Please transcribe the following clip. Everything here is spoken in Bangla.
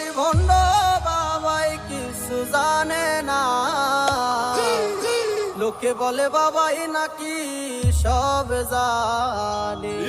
মানে ভণ্ড বাবাই কিছু জানে না। লোকে বলে বাবাই নাকি সব জানে?